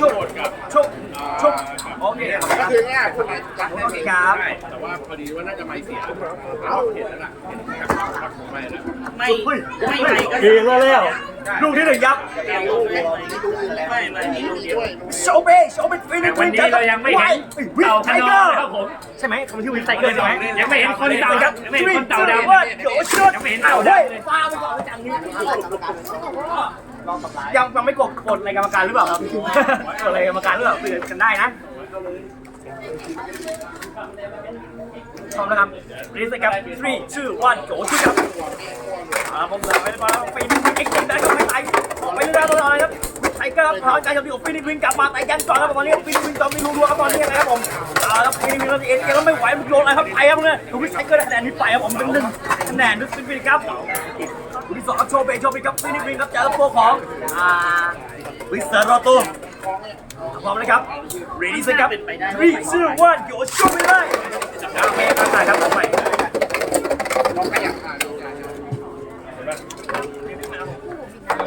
ชุบชุบชุบโอเคก็คือง่ายคนไหนจับโอเคครับใช่แต่ว่าพอดีว่าน่าจะไม่เสียเอาเห็นแล้วล่ะเห็นจากพักไม่แล้วไม่ไม่ไหนก็เก่งแล้วแล้วลูกที่หนึ่งยับไม่ไม่มีลูกเดียวโชเบโชเบฟินิแต่วันนี้เรายังไม่เห็นวิเต่าไทขนเกอองร์นะครับผมใช่ไหมคำที่วิไทเกอร์ใช่ไหมยังไม่เห็นคนเต่าครับยังไม่เห็นคนเต่าดำว่าโยชุดยังไม่เห็นเต่าเต่าได้ดำเลยฟาไปก่อนจังนี้ ยังยังไม่กดกดอะไรกรรมการหรือเปล่าครับกดอะไรกรรมการหรือเปล่าเตือนกันได้นะพร้อมแล้วครับรีสครับ three two one go ชุดครับอ่าผมเหลือไว้แล้วฟีนิกเอ็กซ์ได้กับไม่ไต่ออกไปเรื่อยๆตลอดเลยครับไทเกอร์พร้อมการโจมตีของฟีนิกวินกลับมาแต่ยันก่อนครับตอนนี้ฟีนิกวินโจมตีรัวๆครับตอนนี้ยังไงครับผมอ่าแล้วฟีนิกวินเราเอ็นเอ็นแล้วไม่ไหวมันโยนอะไรครับไปครับเนี่ยดูวิไทเกอร์ได้คะแนนนี้ไปครับผมเป็นหนึ่ง คะแนนด้วยฟีนิกวินครับคนที่สองครับโชเบโชเบครับฟีนิกวินครับเจอตัวของอ่าวิสเตอร์โรโตพร้อมเลยครับ ready สิครับ three two one โยนชุดไปเลยโอเคครับถ่ายครับผมใหม่ ลองขยับมาดู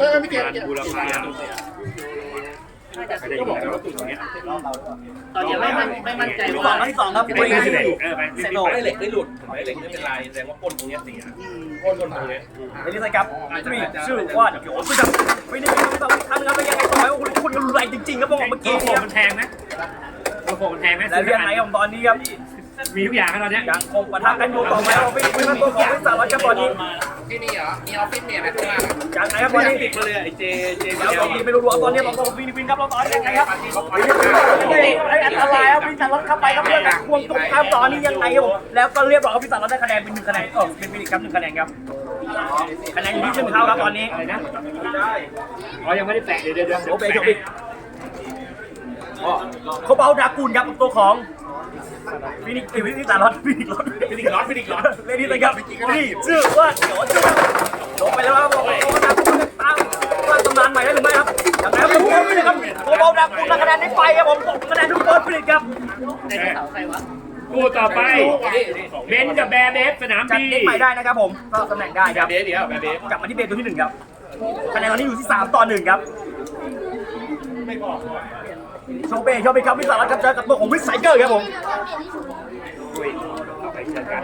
เออไม่เกี่ยวเกี่ยว บูรพา ก็บอกแล้วว่า ตอนนี้ไม่มั่นไม่มั่นใจว่างครับที่สองครับไม่สิบเอ็ดเออไปไม้เหล็กได้หลุดไม้เหล็กไม่เป็นไรแสดงว่าก้นตรงนี้เสียก้นตรงนี้ยเรดี้สิครับ three two one โยนไปครับไม่ได้ไม่ต้องทำครับแล้วยังไงต่อไปโอ้โหคุณกันรุนแรงจริงๆครับผมเมื่อกี้วโผเนี่ยมันแทงนะตัวโผมันแทงนะแล้วยังไงครับตอนนี้ครับมีทุกอย่างครับตอนนี้ยังคงปะทะกันอยู่ต่อไปเราไปคุยกันตัวของวิสาวัตครับตอนนี้ ที่นี่เหรอ มีออฟฟิศเนี่ยนะข้างล่างยังไงครับตอนนี้ติดมาเลยไอ้เจเจแล้วตอนนี้ไม่รู้ว่าตอนนี้ตอนของฟิลิปปินครับเราตอนนี้ยังไงครับไอ้อันตรายครับวินสาวัตเข้าไปครับเพื่อนควงตรงข้ามตอนนี้ยังไงครับผมแล้วก็เรียบร้อยครับวินสาวัตได้คะแนนเป็นหนึ่งคะแนนเออเป็นฟิลิปครับหนึ่งคะแนนครับคะแนนอยู่ที่เชิงเท้าครับตอนนี้อะไรนะอ๋อยังไม่ได้แตะเดี๋ยวเดี๋ยวเดี๋ยวโอเบจบอีกเขาเบาดากูลครับตัวของ ฟินิกฟินิกตาลอดฟินิกลอดฟินิกลอตฟินิกลอตเลดี้เลยครับนี่ชื่อว่าเดี๋ยวชื่อลงไปแล้วครับบอกว่าดากูลตามว่าตำนานใหม่ได้หรือไม่ครับอย่างไรครับผมไม่ได้ครับตัวเบาดากูลคะแนนได้ไปครับผมส่งคะแนนทุกคนฟินิกครับในเสาใครวะคู่ต่อไปเบนกับแบร์เบฟสนามจัดบีเด็กใหม่ได้นะครับผมก็ตำแหน่งได้ครับเบสเดียวแบะเบสกลับมาที่เบรตัวที่หนึ่งครับคะแนนตอนนี้อยู่ที่สามต่อหนึ่งครับ โชเป้โชเป้ครับวิสารัตครับเจอกับตัวของวิสไซเกอร์ครับผมอุ้ยไปเจอกัน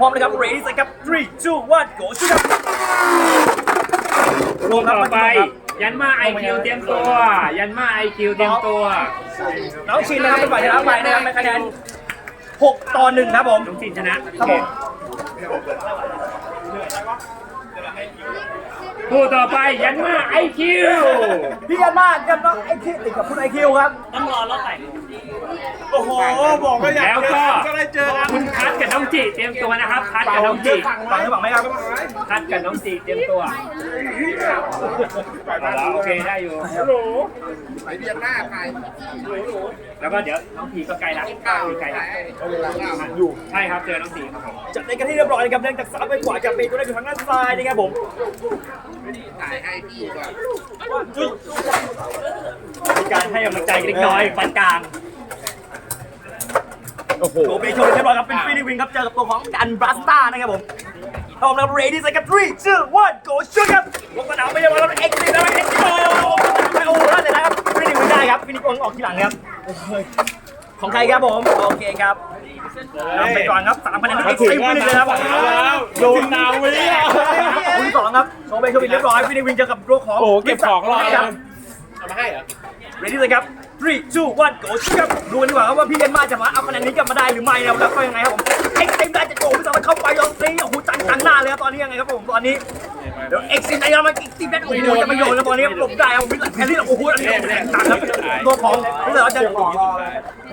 พร้อมเลยครับ ready ครับ three two one go ชุดครับคู่ต่อไป ยันมาไอคิวเตรียมตัว ยันมาไอคิวเตรียมตัว น้องชินนะครับเป็นฝ่ายชนะไปนะครับในคะแนน6 ต่อ 1 ครับผม น้องจินชนะครับผม คู่ต่อไปยันมาไอคิวพี่ยันมากยันน้องไอคิวติดกับคุณไอคิวครับ ต้องรอรอบไหนโอ้โห บอกก็อยากแล้วก็ก็ได้เจอกันคุณคัดกับน้อง จิเตรียมตัวนะครับ คัดกับน้องจิฟังหรือเปล่าไหมครับคัดกับน้องจิเตรียมตัวโอเคได้อยู่ไหนเบียนหน้าใครแล้วก็เดี๋ยวน้องพีก็ใกล้ละก้าวพีใกล้ละอยู่ใช่ครับเจอน้องจีครับผมจัดในกันที่เรียบร้อยนะครับเนื่องจากสามไปกว่าจากเบรตัวได้อยู่ทางด้านซ้ายนะครับผมถ่ายให้พี่ก่อนมีการให้กำลังใจเล็กน้อยปานกลาง โอ้โหเบโชว์เรียบร้อยครับ เป็นฟรีนิวิงครับ เจอกับตัวของดันบรัสต้านะครับผมพร้อมแล้ว ready ใส่กับ three two one go shoot ครับลงสนามไปเรียบร้อยแล้วเอ็กซ์ซีแล้วเอ็กซ์ซีโอ้ไปโอ้แล้วเสร็จแล้วครับฟรีนิวิงได้ครับฟรีนิวิงออกทีหลังครับ ของใครครับผม โอเคครับนำไปก่อนครับสามคะแนนเอ็กซ์ซีฟรีนิวิงเลยครับโดนนาวิอะคุณสองครับโชว์ไปโชว์เรียบร้อยฟินิวิงเจอกับตัวของโอ้โหเก็บของรอครับเอามาให้เหรอ เรดี้เลยครับ three two one go ชุดครับดูกันดีกว่าครับว่าพี่เยนมาจะมาเอาคะแนนนี้กลับมาได้หรือไม่แล้วแล้วก็ยังไงครับผมเอ็กซ์เต็มได้จะโกงพี่สาวเข้าไปยองซีโอ้โหจังจังหน้าเลยครับตอนนี้ยังไงครับผมตอนนี้เดี๋ยวเอ็กซ์ซินไอ้มันอ็กซ์ซินได้โอ้โหจะมาโยนแล้วตอนนี้หลบได้ครับพี่แทนที่โอ้โหอันนี้ต่างครับตัวของพี่สาจะ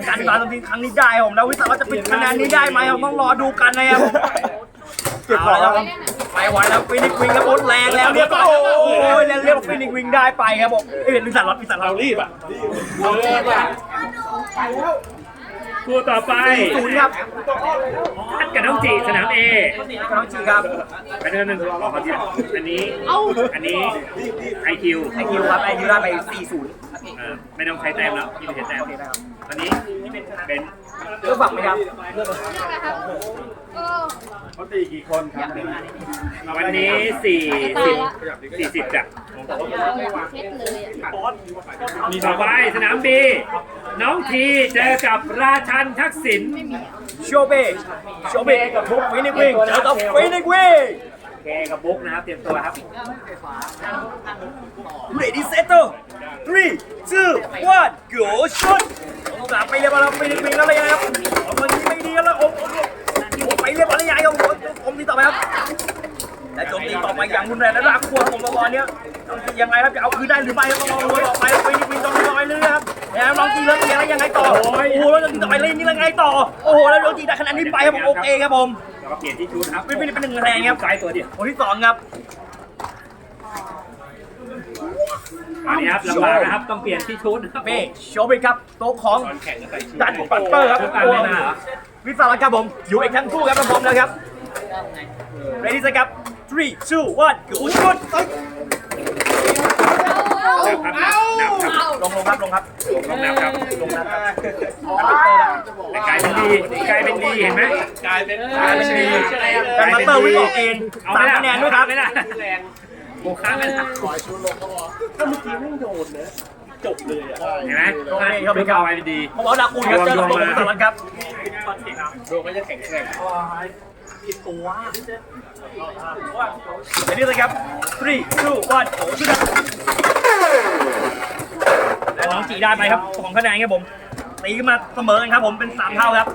การตามตรงนี้ครั้งนี้ได้ครับผมแล้วพี่สาจะปิดคะแนนนี้ได้ไหมครับต้องรอดูกันนะครับ เก็บของแล้วไปไวแล้วฟินิกวิงครับบนแรงแล้วเรียบร้อยโอ้ยเรียบฟินิกวิงได้ไปครับผมเอ้ยวิสันรถวิสันรเราถรีบอะเอาจริงอะคู่ต่อไปศูนย์ครับคัดกับน้องจีสนามเอน้องจีครับไปเดินหนึ่งขอเขาที่อันนี้อันนี้ไอคิวไอคิวครับไอคิวได้ไป40ไม่ต้องใช้แต้มแล้วพี่ไม่ใช้แต้มโอเคนะครับอันนี้เป็น เลือกฝั่งไหมครับเขาตีกี่คนครับวันนี้สี่สิบสี่สิบจ้ะเช็ดเลยอะมีต่อไปสนามบีน้องทีเจอกับราชันทักษิณโชเบโชเบกับบุ๊กฟินิกวิงเจอกับฟินิกวิงเคกับบุ๊กนะครับเตรียมตัวครับ Ready settle three two one go shot กลับไปเรียบร้อยแล้วฟินิกวิงแล้วยนะครับมันนี้ไม่ดีแล้วโอ้โหไปเรียบร้อยแล้วยายครับผมผมตีต่อไปครับและโจมตีต่อไปอย่างรุนแรงและน่ากลัวผมตอนนี้ยยังไงครับจะเอาคืนได้หรือไม่ครับต้องรอดูต่อไปฟินิกวิงต้องรอไปเรื่อยครับแล้วลองตีแล้วตีแล้วยังไงต่อโอ้โหแล้วตีต่อไปเล่นนี่ยังไงต่อโอ้โหแล้วโดนตีได้คะแนนนี้ไปครับผมโอเคครับผมแล้วก็เปลี่ยนที่ชุดครับฟินิกวิงเป็นหนึ่งคะแนนครับซ้ายตัวเดียวคนที่สองครับ ตอนนี้ครับลำบากนะครับต้องเปลี่ยนที่ชุดนะครับเบ้โชว์ไปครับโต๊ะของดันปัตเตอร์ครับต้องการไม่น่าเหรอวิสาร์ครับผมอยู่เอกทั้งคู่ครับพร้อมแล้วครับ ready ครับ three two one go shoot นับครับนับครับลงลงครับลงครับลงนับครับลงนะครับแต่กลายเป็นดีกลายเป็นดีเห็นไหมกลายเป็นกลายเป็นดีดันปัตเตอร์วิ่งออกเองเอาสามไม่ได้คะแนนด้วยครับ ไม่ได้โบค้าไม่ได้ถ้าเมื่อกี้ไม่โดนนะจบเลยอะเห็นไหมชุดเอาไปเป็นดีผมเอาดาคูนครับเจอกับตัววิสาร์ครับโดนก็จะแข็งแกร่ง ready ครับ three two one go shoot ครับและน้องจีได้ไปครับสองคะแนนครับผมตีขึ้นมาเสมอกันครับผมเป็นสามเท่าครับ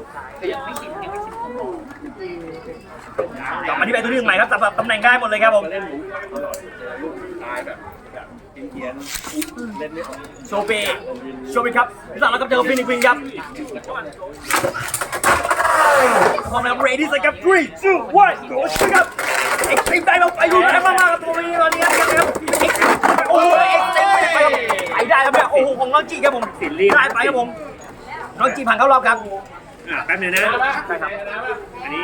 กลับมาที่แบตตัวนี้ใหม่ครับสำหรับตำแหน่งได้หมดเลยครับผมเล่นหมูตายแบบแบบเพี้ยนๆเล่นไม่ออกโชเบโชเบครับพี่สาวเราก็เจอกับฟินิกวินครับพร้อมแล้วเรดี้สิครับ three two one go ชิครับเอ็กซ์ตรีมได้เราไปดูแรงมากๆครับตัวนี้ตอนนี้นะครับเอ็กซ์โอ้โหเอ็กซ์ตรีมไปครับไปได้ครับเนี่ยโอ้โหของน้องจีครับผมสินรีบได้ไปครับผมน้องจีผ่านเข้ารอบครับ อะแป๊บนึงนะใช่ครับอันนี้